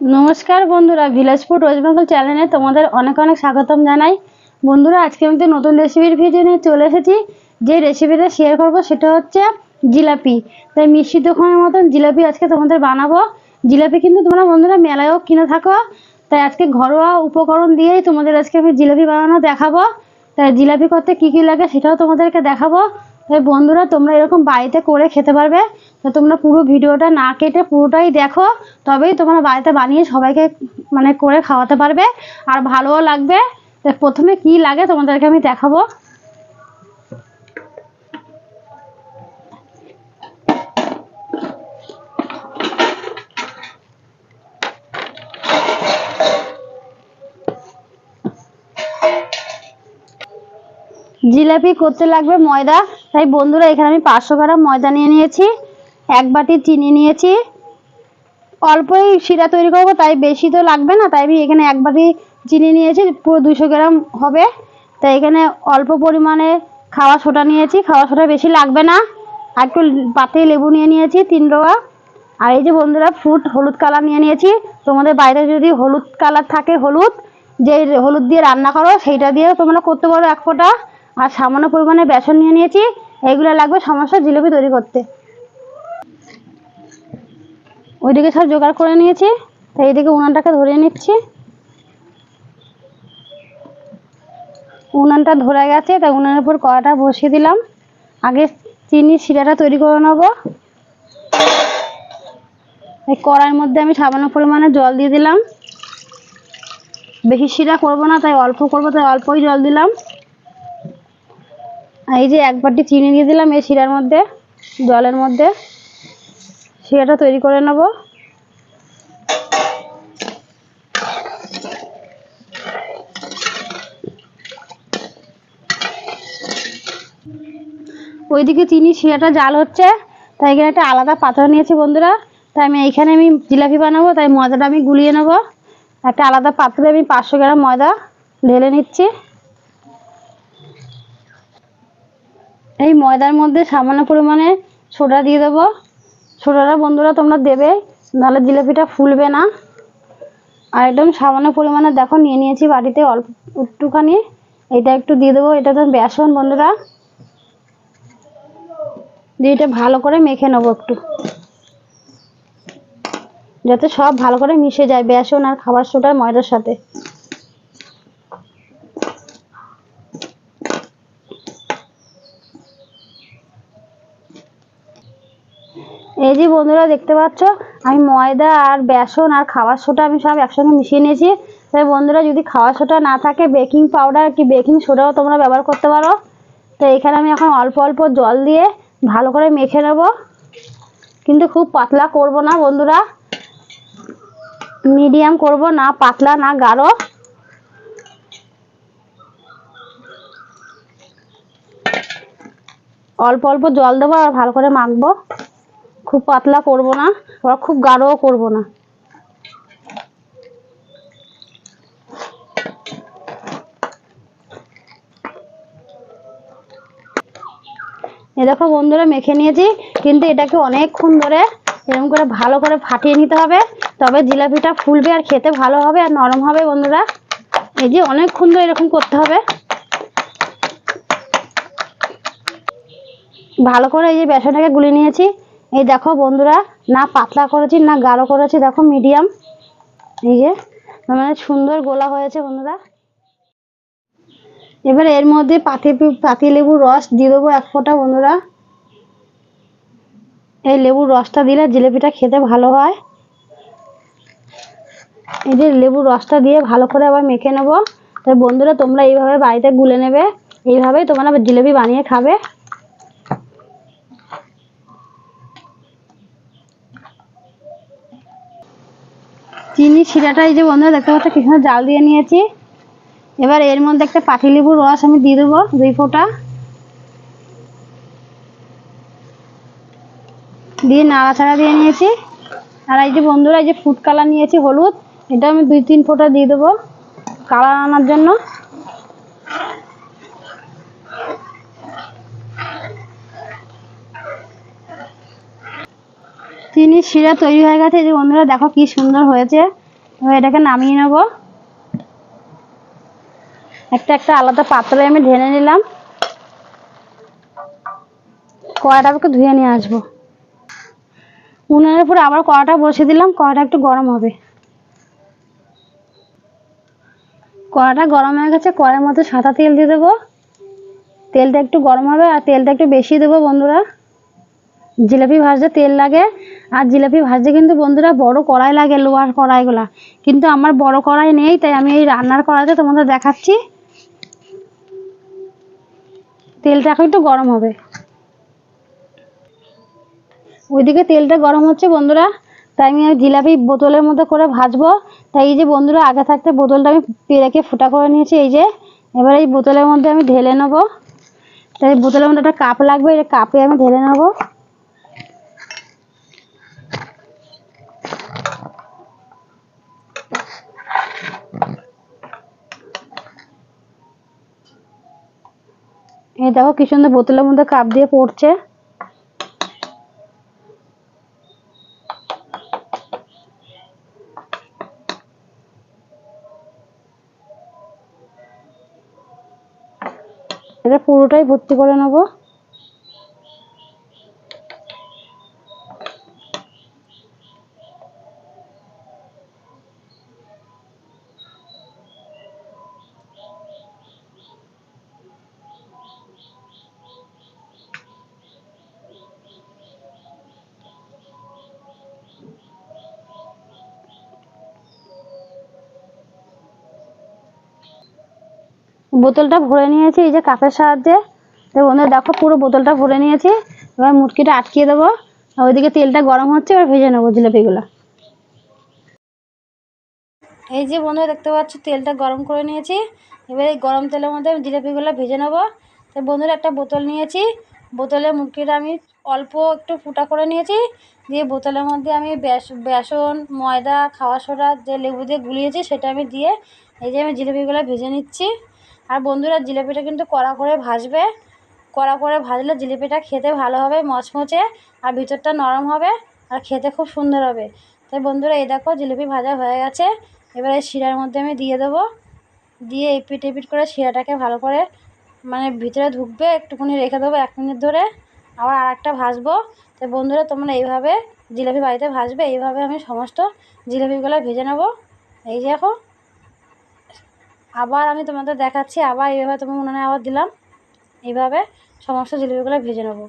নমস্কার বন্ধুরা village food waste Bengal চ্যানেলে তোমাদের অনেক অনেক স্বাগতম জানাই। বন্ধুরা, আজকে আমি নতুন রেসিপির ভিডিও নিয়ে চলে এসেছি। যে রেসিপিটা শেয়ার করব সেটা হচ্ছে জিলাপি। তাই মিষ্টি দোকানের মতন জিলাপি আজকে তোমাদের বানাবো। জিলাপি কিন্তু তোমরা বন্ধুরা মেলায়ও কিনে থাকো। তাই আজকে ঘরোয়া উপকরণ দিয়েই তোমাদের আজকে আমি জিলাপি বানানো দেখাবো। তাই জিলাপি করতে কি কি লাগে সেটাও তোমাদেরকে দেখাবো। তাই বন্ধুরা, তোমরা এরকম বাড়িতে করে খেতে পারবে। তো তোমরা পুরো ভিডিওটা না কেটে পুরোটাই দেখো, তবেই তোমরা বাড়িতে বানিয়ে সবাইকে মানে করে খাওয়াতে পারবে। আর ভালোও লাগবে। তো প্রথমে কি লাগে তোমাদেরকে আমি দেখাবো। জিলাপি করতে লাগবে ময়দা। তাই বন্ধুরা, এখানে আমি পাঁচশো গ্রাম ময়দা নিয়ে নিয়েছি, এক বাটি চিনি নিয়েছি। অল্পই শিরা তৈরি করব, তাই বেশি তো লাগবে না, তাই আমি এখানে এক বাটি চিনি নিয়েছি, পুরো দুশো গ্রাম হবে। তাই এখানে অল্প পরিমাণে খাওয়া সোটা নিয়েছি, খাওয়া সোটা বেশি লাগবে না। আর একটু পাতে লেবু নিয়ে নিয়েছি, তিন রোয়া। আর এই যে বন্ধুরা, ফ্রুট হলুদ কালার নিয়ে নিয়েছি। তোমাদের বাইরে যদি হলুদ কালার থাকে, হলুদ যে হলুদ দিয়ে রান্না করো, সেইটা দিয়েও তোমরা করতে পারো এক ফোঁটা। আর সামান্য পরিমাণে বেসন নিয়ে নিয়েছি এইগুলো লাগবে সমস্যা জিলিপি তৈরি করতে। ওইদিকে সব জোগাড় করে নিয়েছি, তো এইদিকে উনানটাকে ধরিয়ে নিচ্ছি। উনানটা ধরে গেছে, তাই উনানের উপর কড়াটা বসিয়ে দিলাম। আগে চিনি শিরাটা তৈরি করে নেব। এই কড়াইয়ের মধ্যে আমি সামান্য পরিমাণে জল দিয়ে দিলাম। বেশি শিরা করব না, তাই অল্প করব, তাই অল্পই জল দিলাম। এই যে এক বাটি চিনি দিয়ে দিলাম এই শিরার মধ্যে, জলের মধ্যে। শিরাটা তৈরি করে নেব। ওইদিকে চিনি শিরাটা জাল হচ্ছে, তাই এখানে একটা আলাদা পাত্র নিয়েছি বন্ধুরা। তাই আমি এইখানে আমি জিলাপি বানাবো, তাই ময়দাটা আমি গুলিয়ে নেব। একটা আলাদা পাত্রে আমি পাঁচশো গ্রাম ময়দা ঢেলে নিচ্ছি। এই ময়দার মধ্যে সামান্য পরিমাণে সোডা দিয়ে দেবো। সোডাটা বন্ধুরা তোমরা দেবে, নাহলে জিলাপিটা ফুলবে না। আর একদম সামান্য পরিমাণে দেখো, নিয়ে নিয়েছি বাটিতে অল্প, একটুখানি। এটা একটু দিয়ে দেবো, এটা তো বেসন বন্ধুরা। দিয়ে এটা ভালো করে মেখে নেব একটু। যাতে সব ভালো করে মিশে যায় বেসন আর খাবার সোডার ময়দার সাথে। এই যে বন্ধুরা দেখতে পাচ্ছ, আমি ময়দা আর বেসন আর খাবার সোটা আমি সব একসঙ্গে মিশিয়ে নিয়েছি। তাই বন্ধুরা, যদি খাওয়ার সোডা না থাকে, বেকিং পাউডার কি বেকিং সোডাও তোমরা ব্যবহার করতে পারো। তো এখানে আমি এখন অল্প অল্প জল দিয়ে ভালো করে মেখে নেব। কিন্তু খুব পাতলা করব না বন্ধুরা। মিডিয়াম করব না, পাতলা না, গাঢ়। অল্প অল্প জল দেবো আর ভালো করে মাখবো। খুব পাতলা করব না, আবার খুব গাঢ়ও করব না। এ দেখো বন্ধুরা, মেখে নিয়েছি, কিন্তু এটাকে অনেকক্ষণ ধরে এরকম করে ভালো করে ফাটিয়ে নিতে হবে, তবে জিলাপিটা ফুলবে আর খেতে ভালো হবে আর নরম হবে বন্ধুরা। এই যে অনেকক্ষণ ধরে এরকম করতে হবে। ভালো করে এই যে বেসনটাকে গুলে নিয়েছি এই দেখো বন্ধুরা, না পাতলা করেছি, না গাঢ় করেছি, দেখো মিডিয়াম এই যে মানে সুন্দর গোলা হয়েছে বন্ধুরা। এবার এর মধ্যে পাতি পাতি লেবুর রস দিয়ে দেবো এক ফোঁটা বন্ধুরা। এই লেবুর রসটা দিলে জিলেপিটা খেতে ভালো হয়। এই যে লেবুর রসটা দিয়ে ভালো করে আবার মেখে নেব। তাই বন্ধুরা, তোমরা এইভাবে বাড়িতে গুলে নেবে। এইভাবেই তোমরা জিলিপি বানিয়ে খাবে। চিনি শিরাটা এই যে বন্ধুরা দেখতে পাচ্ছি কি সুন্দর জাল দিয়ে নিয়েছি। এবার এর মধ্যে একটা পাতিলেবুর রস আমি দিয়ে দেবো, দুই ফোঁটা। দিয়ে নাড়াচাড়া দিয়ে নিয়েছি। আর এই যে বন্ধুরা, এই যে ফুড কালার নিয়েছি, হলুদ। এটা আমি দুই, তিন ফোঁটা দিয়ে দেবো কালার আনার জন্য। চিনির শিরা তৈরি হয়ে গেছে। যে বন্ধুরা, দেখো কি সুন্দর হয়েছে। এটাকে নামিয়ে নেব। একটা একটা আলাদা পাত্রে আমি ঢেলে নিলাম। কড়াটাকে ধুয়ে নিয়ে আসব। উনুনের উপরে আবার কড়াটা বসিয়ে দিলাম। কড়াটা একটু গরম হবে। কড়াটা গরম হয়ে গেছে। কড়াইয়ের মধ্যে সাদা তেল দিয়ে দেবো। তেলটা একটু গরম হবে আর তেলটা একটু বেশি দেবো বন্ধুরা। জিলাপি ভাজতে তেল লাগে। আর জিলাপি ভাজতে কিন্তু বন্ধুরা বড় কড়াই লাগে লোহার কড়াইগুলা। কিন্তু আমার বড় কড়াই নেই, তাই আমি এই রান্নার কড়াইতে তোমাদের দেখাচ্ছি। তেলটা এখন একটু গরম হবে। ওইদিকে তেলটা গরম হচ্ছে বন্ধুরা। তাই আমি জিলাপি বোতলের মধ্যে করে ভাজবো। তাই এই যে বন্ধুরা আগে থাকতে বোতলটা আমি পেরেকে ফুটা করে নিয়েছি, এই যে। এবার এই বোতলের মধ্যে আমি ঢেলে নেব। তাই বোতলের মধ্যে একটা কাপ লাগবে, এই কাপে আমি ঢেলে নেব। এই দেখো কি সুন্দর বোতলের মধ্যে কাপ দিয়ে পড়ছে। এটা পুরোটাই ভর্তি করে নেব। বোতলটা ভরে নিয়েছি, এই যে কাপের সাহায্যে। বন্ধুরা, দেখো পুরো বোতলটা ভরে নিয়েছি। এবার মুটকিটা আটকিয়ে দেবো। ওইদিকে তেলটা গরম হচ্ছে, এবার ভেজে নেব জিলাপিগুলো। এই যে বন্ধুরা, দেখতে পাচ্ছ, তেলটা গরম করে নিয়েছি। এবার এই গরম তেলের মধ্যে আমি জিলাপিগুলো ভেজে নেব। তো বন্ধুরা, একটা বোতল নিয়েছি। বোতলের মুটকিটা আমি অল্প একটু ফুটা করে নিয়েছি। দিয়ে বোতলের মধ্যে আমি বেস- বেসন, ময়দা, খাওয়া সোডা, যে লেবু দিয়ে গুলিয়েছি, সেটা আমি দিয়ে এই যে আমি জিলাপিগুলো ভেজে নিচ্ছি। আর বন্ধুরা, জিলিপিটা কিন্তু কড়া করে ভাজবে। কড়া করে ভাজলে জিলিপিটা খেতে ভালো হবে, মচমচে, আর ভিতরটা নরম হবে, আর খেতে খুব সুন্দর হবে। তাই বন্ধুরা, এই দেখো জিলিপি ভাজা হয়ে গেছে। এবার এই শিরার মধ্যে আমি দিয়ে দেবো। দিয়ে এপিট এপিট করে শিরাটাকে ভালো করে মানে ভিতরে ঢুকবে, একটুখানি রেখে দেবো এক মিনিট ধরে। আবার আর একটা ভাজবো। তো বন্ধুরা, তোমরা এইভাবে জিলিপি বাড়িতে ভাজবে, এইভাবে আমি সমস্ত জিলিপিগুলো ভেজে নেব। এই দেখো আবার আমি তোমাদের দেখাচ্ছি, আবার এইভাবে তোমার হয় আবার দিলাম। এইভাবে সমস্ত জিলিপিগুলো ভেজে নেব।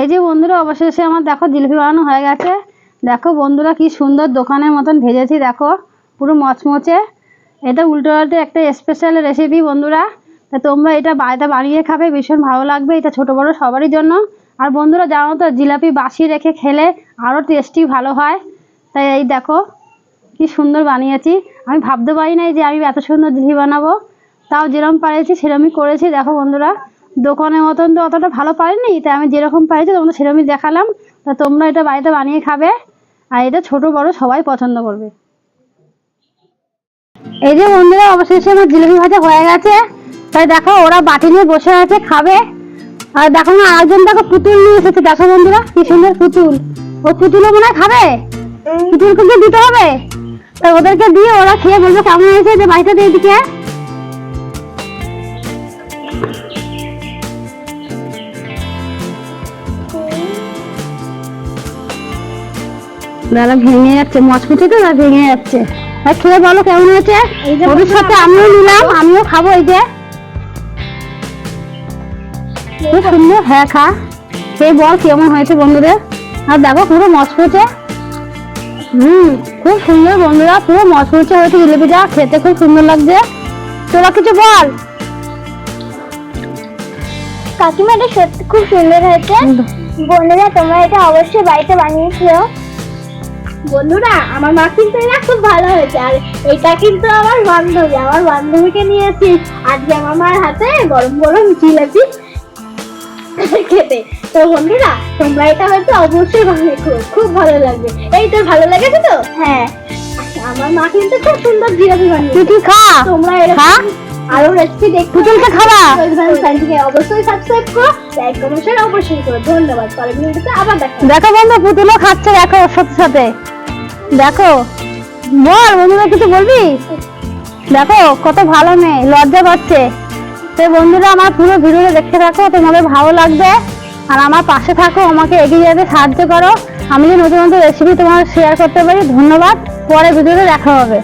এই যে বন্ধুরা, অবশেষে আমার দেখো জিলিপি বানানো হয়ে গেছে। দেখো বন্ধুরা, কি সুন্দর দোকানের মতন ভেজেছি, দেখো, পুরো মচমচে। এটা উল্টো পাল্টে একটা স্পেশাল রেসিপি বন্ধুরা। তা তোমরা এটা বাড়িতে বানিয়ে খাবে, ভীষণ ভালো লাগবে, এটা ছোট বড় সবারই জন্য। আর বন্ধুরা, জানো তো, জিলাপি বাসি রেখে খেলে আরও টেস্টি ভালো হয়। তাই এই দেখো, কি সুন্দর বানিয়েছি। আমি ভাবতে পারি নাই যে আমি এত সুন্দর জিলিপি বানাবো। তাও যেরকম পারেছি সেরকমই করেছি, দেখো বন্ধুরা। দোকানের মতন তো অতটা ভালো পারিনি তাই আমি যেরকম পারেছি তোমাদের সেরকমই দেখালাম। তা তোমরা এটা বাড়িতে বানিয়ে খাবে, আর এটা ছোট বড় সবাই পছন্দ করবে। এই যে বন্ধুরা, অবশেষে আমার জিলিপি ভাজা হয়ে গেছে। তাই দেখো, ওরা বাটি নিয়ে বসে আছে, খাবে। আর দেখো না, আরেকজন দেখো পুতুল নিয়ে এসেছে। দেখো বন্ধুরা, কি সুন্দর পুতুল। ও পুতুলও মনে খাবে? পুতুলকে কি দিতে হবে? তা ওদেরকে দিয়ে ওরা খেয়ে বলবে, কেমন হয়েছে? যে বাড়িটা দিয়ে দিকে ভেঙে যাচ্ছে তো না ভেঙে যাচ্ছে। আর খেয়ে বলো কেমন হয়েছে? সাথে আমিও নিলাম আমিও খাব এই যে। খুব সুন্দর হ্যাঁ খা। খেয়ে বল কেমন হয়েছে বন্ধুদের। আর দেখো পুরো হুম খুব সুন্দর বন্ধুরা পুরো মচমচে হয়েছে জিলিপিটা খেতে খুব সুন্দর লাগছে। তোরা কিছু বল। কাকিমা এটা সত্যি খুব সুন্দর হয়েছে। বন্ধুরা তোমরা এটা অবশ্যই বাড়িতে বানিয়ে খেও বন্ধুরা আমার মা কিন্তু এটা খুব ভালো হয়েছে আর এটা কিন্তু আমার বান্ধবী আমার বান্ধবীকে নিয়েছি। আজকে আমার মার হাতে গরম গরম জিলাপি খেতে। তো বন্ধুরা তোমরা এটা হয়তো অবশ্যই বানিয়ে খাও খুব ভালো লাগবে। এই তোর ভালো লেগেছে তো? হ্যাঁ। আমার মা কিন্তু খুব সুন্দর জিলাপি তুই বানিয়েছে কি খা? তোমরা খা? এরকম আরও রেসিপি দেখতে পুতুলকে খাবা? চ্যানেলটিকে অবশ্যই সাবস্ক্রাইব করো লাইক কমেন্ট শেয়ার অবশ্যই করো। ধন্যবাদ। পরের ভিডিওতে আবার দেখা দেখো বন্ধু পুতুলও খাচ্ছে দেখো ওর সাথে সাথে। দেখো বল বন্ধুরা কিছু বলবি? দেখো কত ভালো মেয়ে লজ্জা পাচ্ছে। তো বন্ধুরা আমার পুরো ভিডিওটা দেখতে থাকো তোমাদের ভালো লাগবে। আর আমার পাশে থাকো আমাকে এগিয়ে যেতে সাহায্য করো। আমি যে নতুন নতুন রেসিপি তোমার শেয়ার করতে পারি ধন্যবাদ। পরে ভিডিওতে দেখা হবে।